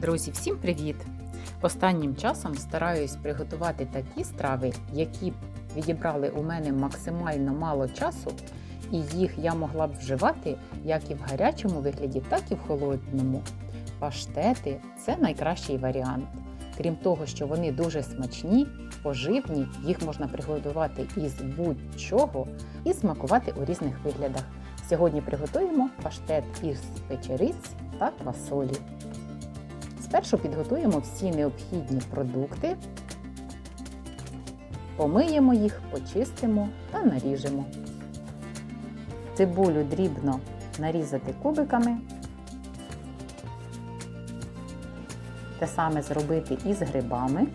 Друзі, всім привіт! Останнім часом стараюсь приготувати такі страви, які б відібрали у мене максимально мало часу, і їх я могла б вживати як і в гарячому вигляді, так і в холодному. Паштети це найкращий варіант. Крім того, що вони дуже смачні, поживні, їх можна приготувати із будь-чого і смакувати у різних виглядах. Сьогодні приготуємо паштет із печериць та квасолі. Спершу підготуємо всі необхідні продукти, помиємо їх, почистимо та наріжемо. Цибулю дрібно нарізати кубиками. Те саме зробити і з грибами.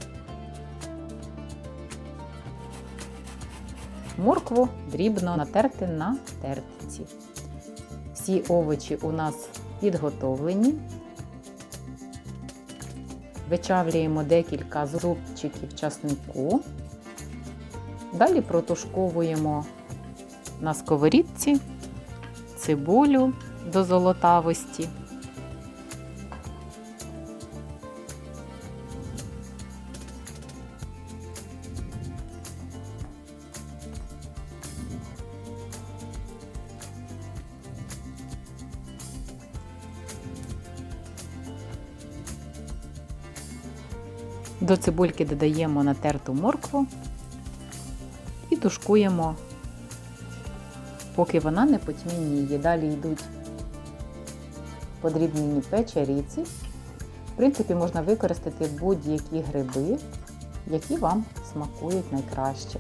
Моркву дрібно натерти на тертці. Всі овочі у нас підготовлені. Вичавлюємо декілька зубчиків часнику. Далі протушковуємо на сковорідці цибулю до золотавості. До цибульки додаємо натерту моркву і тушкуємо, поки вона не потьмініє. Далі йдуть подрібнені печеріці. В принципі, можна використати будь-які гриби, які вам смакують найкраще.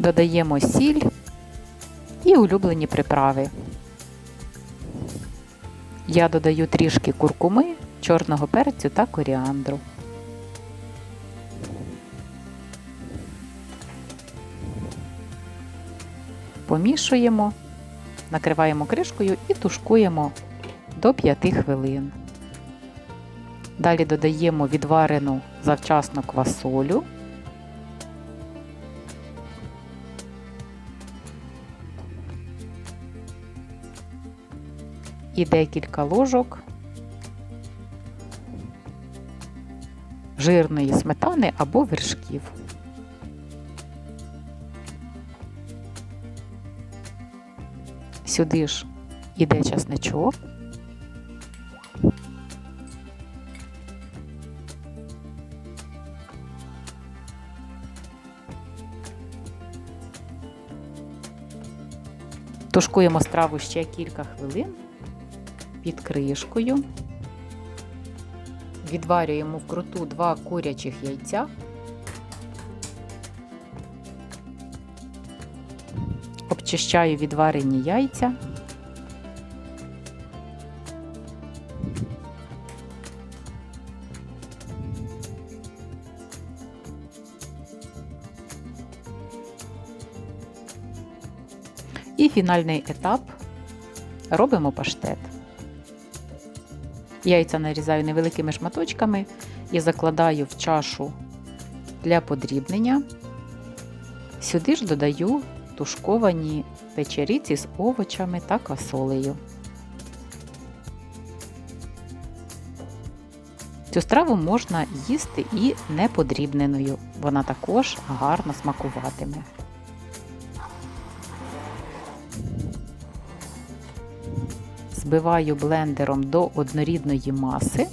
Додаємо сіль і улюблені приправи. Я додаю трішки куркуми, чорного перцю та коріандру. Помішуємо, накриваємо кришкою і тушкуємо до 5 хвилин. Далі додаємо відварену завчасно квасолю. І декілька ложок жирної сметани або вершків. Сюди ж іде часничок. Тушкуємо страву ще кілька хвилин під кришкою. Відварюємо вкруту два курячих яйця. Обчищаю відварені яйця. І фінальний етап робимо паштет. Яйця нарізаю невеликими шматочками і закладаю в чашу для подрібнення. Сюди ж додаю тушковані печеріці з овочами та квасолею. Цю страву можна їсти і неподрібненою, вона також гарно смакуватиме. Збиваю блендером до однорідної маси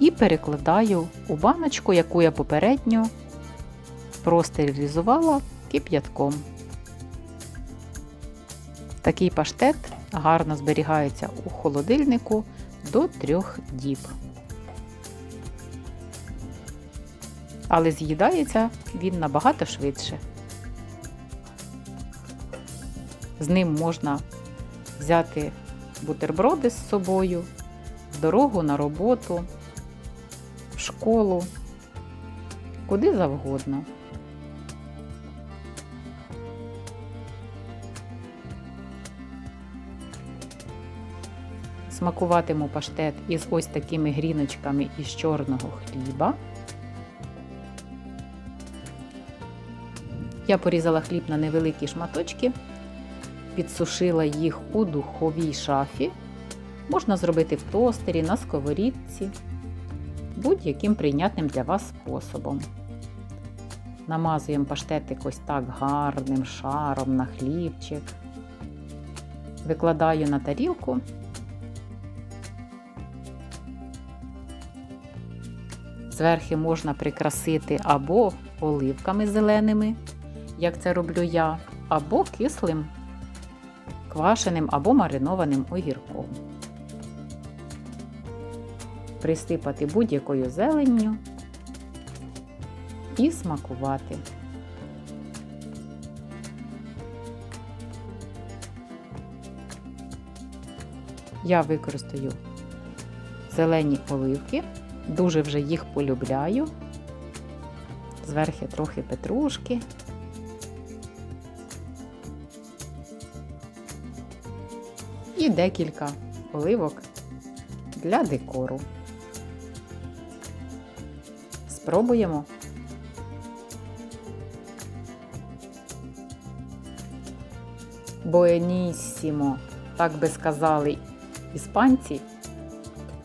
і перекладаю у баночку, яку я попередньо простерилізувала кип'ятком. Такий паштет гарно зберігається у холодильнику до трьох діб. Але з'їдається він набагато швидше. З ним можна взяти бутерброди з собою, в дорогу на роботу, в школу, куди завгодно. Смакуватиму паштет із ось такими гріночками із чорного хліба. Я порізала хліб на невеликі шматочки, підсушила їх у духовій шафі. Можна зробити в тостері, на сковорідці, будь-яким прийнятним для вас способом. Намазуємо паштетик ось так гарним шаром на хлібчик. Викладаю на тарілку. Зверхи можна прикрасити або оливками зеленими, як це роблю я, або кислим, квашеним або маринованим огірком. Присипати будь-якою зеленню і смакувати. Я використаю зелені оливки, дуже вже їх полюбляю. Зверхи трохи петрушки. І декілька оливок для декору. Спробуємо. Буенісімо, так би сказали іспанці.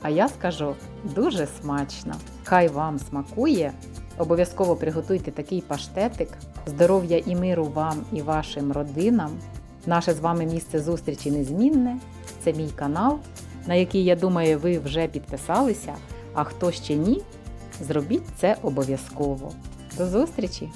А я скажу дуже смачно. Хай вам смакує. Обов'язково приготуйте такий паштетик. Здоров'я і миру вам і вашим родинам. Наше з вами місце зустрічі незмінне. Це мій канал, на який, я думаю, ви вже підписалися. А хто ще ні, зробіть це обов'язково. До зустрічі!